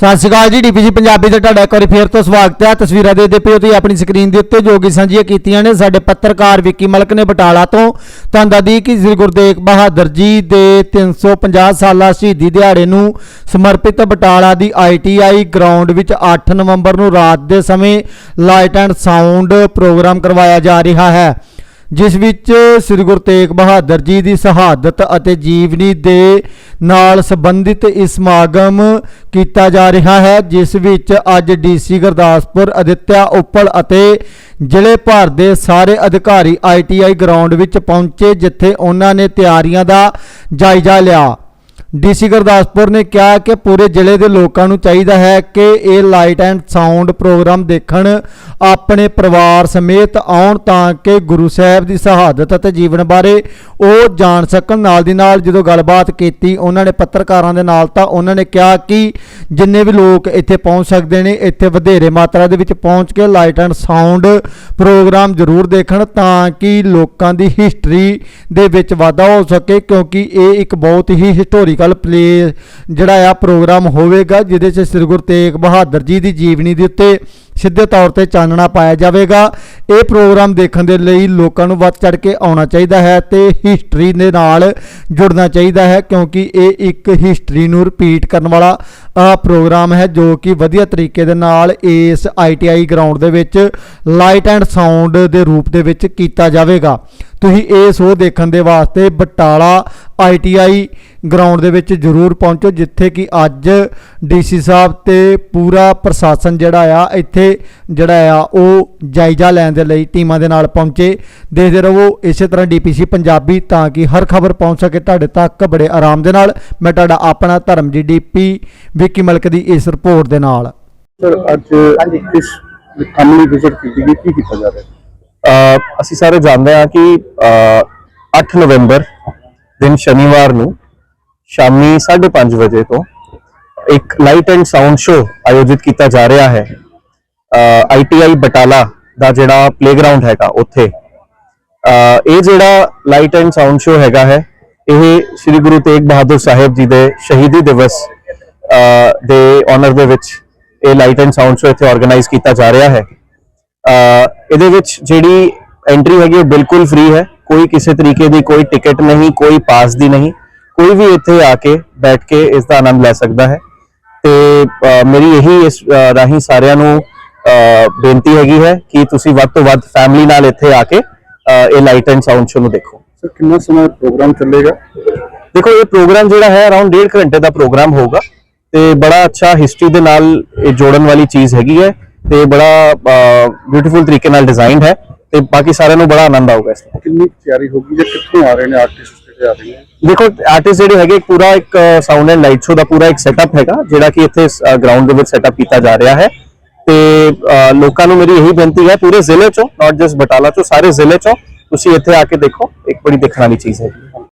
ਸਤਿ ਸ਼੍ਰੀ ਅਕਾਲ ਜੀ ਡੀਪੀਜੀ ਪੰਜਾਬੀ ਤੇ ਤੁਹਾਡਾ ਇੱਕ ਵਾਰੀ ਫੇਰ ਤੋਂ ਸਵਾਗਤ ਹੈ। ਤਸਵੀਰਾਂ ਦੇ ਦੇ ਪਿਓ ਤੁਸੀਂ ਆਪਣੀ ਸਕਰੀਨ ਦੇ ਉੱਤੇ ਜੋ ਕਿ ਸਾਂਝੀਆਂ ਕੀਤੀਆਂ ਨੇ ਸਾਡੇ ਪੱਤਰਕਾਰ ਵਿੱਕੀ ਮਲਕ ਨੇ ਬਟਾਲਾ ਤੋਂ। ਤੁਹਾਨੂੰ ਦੱਸਦੀ ਕਿ ਸ੍ਰੀ ਗੁਰੂ ਤੇਗ ਬਹਾਦਰ ਜੀ ਦੇ 350 ਸਾਲਾ ਸ਼ਹੀਦੀ ਦਿਹਾੜੇ ਨੂੰ ਸਮਰਪਿਤ ਬਟਾਲਾ ਦੀ ਆਈਟੀਆਈ ਗਰਾਊਂਡ ਵਿੱਚ 8 ਨਵੰਬਰ ਨੂੰ ਰਾਤ ਦੇ ਸਮੇਂ ਲਾਈਟ ਐਂਡ ਸਾਊਂਡ ਪ੍ਰੋਗਰਾਮ ਕਰਵਾਇਆ ਜਾ ਰਿਹਾ ਹੈ। ਜਿਸ ਵਿੱਚ ਸ੍ਰੀ ਗੁਰੂ ਤੇਗ ਬਹਾਦਰ ਜੀ ਦੀ ਸ਼ਹਾਦਤ ਅਤੇ ਜੀਵਨੀ ਦੇ ਨਾਲ ਸੰਬੰਧਿਤ ਇਸ ਸਮਾਗਮ ਕੀਤਾ ਜਾ ਰਿਹਾ ਹੈ, ਜਿਸ ਵਿੱਚ ਅੱਜ ਡੀਸੀ ਗੁਰਦਾਸਪੁਰ, ਅਦਿੱਤਿਆ ਉੱਪਲ ਅਤੇ ਜ਼ਿਲ੍ਹੇ ਭਰ ਦੇ ਸਾਰੇ ਅਧਿਕਾਰੀ ਆਈਟੀਆਈ ਗਰਾਊਂਡ ਵਿੱਚ ਪਹੁੰਚੇ, ਜਿੱਥੇ ਉਹਨਾਂ ਨੇ ਤਿਆਰੀਆਂ ਦਾ ਜਾਇਜ਼ਾ ਲਿਆ। ਡੀਸੀ ਗੁਰਦਾਸਪੁਰ ਨੇ ਕਿਹਾ ਕਿ ਪੂਰੇ ਜ਼ਿਲ੍ਹੇ ਦੇ ਲੋਕਾਂ ਨੂੰ ਚਾਹੀਦਾ ਹੈ ਕਿ ਇਹ ਲਾਈਟ ਐਂਡ ਸਾਊਂਡ ਪ੍ਰੋਗਰਾਮ ਦੇਖਣ, ਆਪਣੇ ਪਰਿਵਾਰ ਸਮੇਤ ਆਉਣ ਤਾਂ ਕਿ ਗੁਰੂ ਸਾਹਿਬ ਦੀ ਸ਼ਹਾਦਤ ਅਤੇ ਜੀਵਨ ਬਾਰੇ ਉਹ ਜਾਣ ਸਕਣ। ਨਾਲ ਦੀ ਨਾਲ ਜਦੋਂ ਗੱਲਬਾਤ ਕੀਤੀ ਉਹਨਾਂ ਨੇ ਪੱਤਰਕਾਰਾਂ ਦੇ ਨਾਲ ਤਾਂ ਉਹਨਾਂ ਨੇ ਕਿਹਾ ਕਿ ਜਿੰਨੇ ਵੀ ਲੋਕ ਇੱਥੇ ਪਹੁੰਚ ਸਕਦੇ ਨੇ, ਇੱਥੇ ਵਧੇਰੇ ਮਾਤਰਾ ਦੇ ਵਿੱਚ ਪਹੁੰਚ ਕੇ ਲਾਈਟ ਐਂਡ ਸਾਊਂਡ ਪ੍ਰੋਗਰਾਮ ਜ਼ਰੂਰ ਦੇਖਣ ਤਾਂ ਕਿ ਲੋਕਾਂ ਦੀ ਹਿਸਟਰੀ ਦੇ ਵਿੱਚ ਵਾਧਾ ਹੋ ਸਕੇ, ਕਿਉਂਕਿ ਇਹ ਇੱਕ ਬਹੁਤ ਹੀ ਹਿਸਟੋਰੀਕਲ ਪਲੇ ਜਿਹੜਾ ਆ ਪ੍ਰੋਗਰਾਮ ਹੋਵੇਗਾ, ਜਿਹਦੇ 'ਚ ਸ੍ਰੀ ਗੁਰੂ ਤੇਗ ਬਹਾਦਰ ਜੀ ਦੀ ਜੀਵਨੀ ਦੇ ਉੱਤੇ ਸਿੱਧੇ ਤੌਰ ਤੇ ਚਾਨਣਾ ਪਾਇਆ ਜਾਵੇਗਾ। ਇਹ ਪ੍ਰੋਗਰਾਮ ਦੇਖਣ ਦੇ ਲਈ ਲੋਕਾਂ ਨੂੰ ਵੱਧ ਚੜ ਕੇ ਆਉਣਾ ਚਾਹੀਦਾ ਹੈ ਤੇ ਹਿਸਟਰੀ ਦੇ ਨਾਲ ਜੁੜਨਾ ਚਾਹੀਦਾ ਹੈ, ਕਿਉਂਕਿ ਇਹ ਇੱਕ ਹਿਸਟਰੀ ਨੂੰ ਰਿਪੀਟ ਕਰਨ ਵਾਲਾ ਪ੍ਰੋਗਰਾਮ ਹੈ, ਜੋ ਕਿ ਵਧੀਆ ਤਰੀਕੇ ਦੇ ਨਾਲ ਇਸ ਆਈਟੀਆਈ ਗਰਾਊਂਡ ਦੇ ਵਿੱਚ ਲਾਈਟ ਐਂਡ ਸਾਊਂਡ ਦੇ ਰੂਪ ਦੇ ਵਿੱਚ ਕੀਤਾ ਜਾਵੇਗਾ। ਤੁਸੀਂ ਇਹ ਸ਼ੋਅ ਦੇਖਣ ਦੇ ਵਾਸਤੇ ਬਟਾਲਾ ਆਈਟੀਆਈ ਗਰਾਊਂਡ ਦੇ ਵਿੱਚ ਜ਼ਰੂਰ ਪਹੁੰਚੋ ਜਿੱਥੇ ਕਿ ਅੱਜ ਡੀਸੀ ਸਾਹਿਬ ਤੇ ਪੂਰਾ ਪ੍ਰਸ਼ਾਸਨ ਜਿਹੜਾ ਆ ਇੱਥੇ ਜਿਹੜਾ ਆ ਉਹ ਜਾਇਜ਼ਾ ਲੈਣ ਦੇ ਲਈ ਟੀਮਾਂ ਦੇ ਨਾਲ ਪਹੁੰਚੇ। ਦੇਖਦੇ ਰਹੋ ਇਸੇ ਤਰ੍ਹਾਂ ਡੀਪੀਸੀ ਪੰਜਾਬੀ ਤਾਂ ਕਿ ਹਰ ਖਬਰ ਪਹੁੰਚ ਸਕੇ ਤੁਹਾਡੇ ਤੱਕ ਬੜੇ ਆਰਾਮ ਦੇ ਨਾਲ। ਮੈਂ ਤੁਹਾਡਾ ਆਪਣਾ ਧਰਮ ਜੀ ਡੀਪੀ ਵਿੱਕੀ ਮਲਕ ਦੀ ਇਸ ਰਿਪੋਰਟ ਦੇ ਨਾਲ। ਸਰ ਅੱਜ ਇਸ ਫੈਮਿਲੀ ਵਿਜ਼ਿਟ ਕੀਤੀ ਗਈ ਕੀ ਕੀਤਾ ਜਾ ਰਿਹਾ ਅਸੀਂ ਸਾਰੇ ਜਾਣਦੇ ਹਾਂ ਕਿ ਅਹ 8 ਨਵੰਬਰ ਦਿਨ ਸ਼ਨੀਵਾਰ ਨੂੰ ਸ਼ਾਮੀ 5:30 ਵਜੇ ਤੋਂ ਇੱਕ ਲਾਈਟ ਐਂਡ ਸਾਊਂਡ ਸ਼ੋਅ ਆਯੋਜਿਤ ਕੀਤਾ ਜਾ ਰਿਹਾ ਹੈ। ਆਈਟੀਆਈ ਬਟਾਲਾ ਦਾ ਜਿਹੜਾ ਪਲੇਗਰਾਉਂਡ ਹੈਗਾ ਉੱਥੇ। ਇਹ ਜਿਹੜਾ ਲਾਈਟ ਐਂਡ ਸਾਊਂਡ ਸ਼ੋਅ ਹੈਗਾ ਹੈ, ਇਹ ਸ੍ਰੀ ਗੁਰੂ ਤੇਗ ਬਹਾਦਰ ਸਾਹਿਬ ਜੀ ਦੇ ਸ਼ਹੀਦੀ ਦਿਵਸ ਦੇ ਆਨਰ ਦੇ ਵਿੱਚ ਇਹ ਲਾਈਟ ਐਂਡ ਸਾਊਂਡ ਸ਼ੋਅ ਇੱਥੇ ਆਰਗੇਨਾਈਜ਼ ਕੀਤਾ ਜਾ ਰਿਹਾ ਹੈ। ਇਹਦੇ ਵਿੱਚ ਜਿਹੜੀ ਐਂਟਰੀ ਹੈਗੀ ਬਿਲਕੁਲ ਫ੍ਰੀ ਹੈ। ਕੋਈ ਕਿਸੇ ਤਰੀਕੇ ਦੀ ਕੋਈ ਟਿਕਟ ਨਹੀਂ ਕੋਈ ਪਾਸ ਦੀ ਨਹੀਂ। ਕੋਈ ਵੀ ਇੱਥੇ ਆ ਕੇ ਬੈਠ ਕੇ ਇਸ ਦਾ ਆਨੰਦ ਲੈ ਸਕਦਾ ਹੈ। ਤੇ ਮੇਰੀ ਇਹੀ ਇਸ ਰਾਹੀਂ ਸਾਰਿਆਂ ਨੂੰ ਬੇਨਤੀ ਹੈਗੀ ਹੈ ਕਿ ਤੁਸੀਂ ਵੱਧ ਤੋਂ ਵੱਧ ਫੈਮਿਲੀ ਨਾਲ ਇੱਥੇ ਆ ਕੇ ਇਹ ਲਾਈਟ ਐਂਡ ਸਾਊਂਡ ਸ਼ੋ ਨੂੰ ਦੇਖੋ। ਸਰ ਕਿੰਨਾ ਸਮਾਂ ਪ੍ਰੋਗਰਾਮ ਚੱਲੇਗਾ? ਦੇਖੋ ਇਹ ਪ੍ਰੋਗਰਾਮ ਜਿਹੜਾ ਹੈ ਅਰਾਊਂਡ 1.5 ਘੰਟੇ ਦਾ ਪ੍ਰੋਗਰਾਮ ਹੋਊਗਾ। ਤੇ ਬੜਾ ਅੱਛਾ ਹਿਸਟਰੀ ਦੇ ਨਾਲ ਇਹ ਜੋੜਨ ਵਾਲੀ ਚੀਜ਼ ਹੈਗੀ ਹੈ। ਤੇ ਬੜਾ ਬਿਊਟੀਫੁਲ ਤਰੀਕੇ ਨਾਲ ਡਿਜ਼ਾਈਨਡ ਹੈ। ਤੇ ਬਾਕੀ ਸਾਰਿਆਂ ਨੂੰ ਬੜਾ ਆਨੰਦ ਆਊਗਾ ਇਸ ਦਾ ਕਿੰਨੀ ਤਿਆਰੀ ਹੋਗੀ ਜਾਂ ਕਿੱਥੋਂ ਆ ਰਹੇ ਨੇ ਆਰਟਿਸਟ ਜਿਹੜੇ ਆ ਰਹੇ ਨੇ? ਦੇਖੋ ਆਰਟਿਸਟ ਜਿਹੜੇ ਹੈਗੇ ਪੂਰਾ ਇੱਕ ਸਾਊਂਡ ਐਂਡ ਲਾਈਟ ਸ਼ੋ ਦਾ ਪੂਰਾ ਇੱਕ ਸੈਟਅਪ ਹੈਗਾ ਜਿਹੜਾ ਕਿ ਇੱਥੇ ਗਰਾਊਂਡ ਦੇ ਵਿੱਚ ਸੈਟਅਪ ਕੀਤਾ ਜਾ ਰਿਹਾ ਹੈ। ਤੇ ਲੋਕਾਂ ਨੂੰ ਮੇਰੀ ਇਹੀ ਬੇਨਤੀ ਹੈ ਪੂਰੇ ਜ਼ਿਲ੍ਹੇ ਚੋਂ ਨਾਟ ਜਸਟ ਬਟਾਲਾ ਚੋਂ ਸਾਰੇ ਜ਼ਿਲ੍ਹੇ ਚੋਂ ਤੁਸੀਂ ਇੱਥੇ ਆ ਕੇ ਦੇਖੋ ਇੱਕ ਬੜੀ ਦੇਖਣ ਵਾਲੀ ਚੀਜ਼ ਹੈ।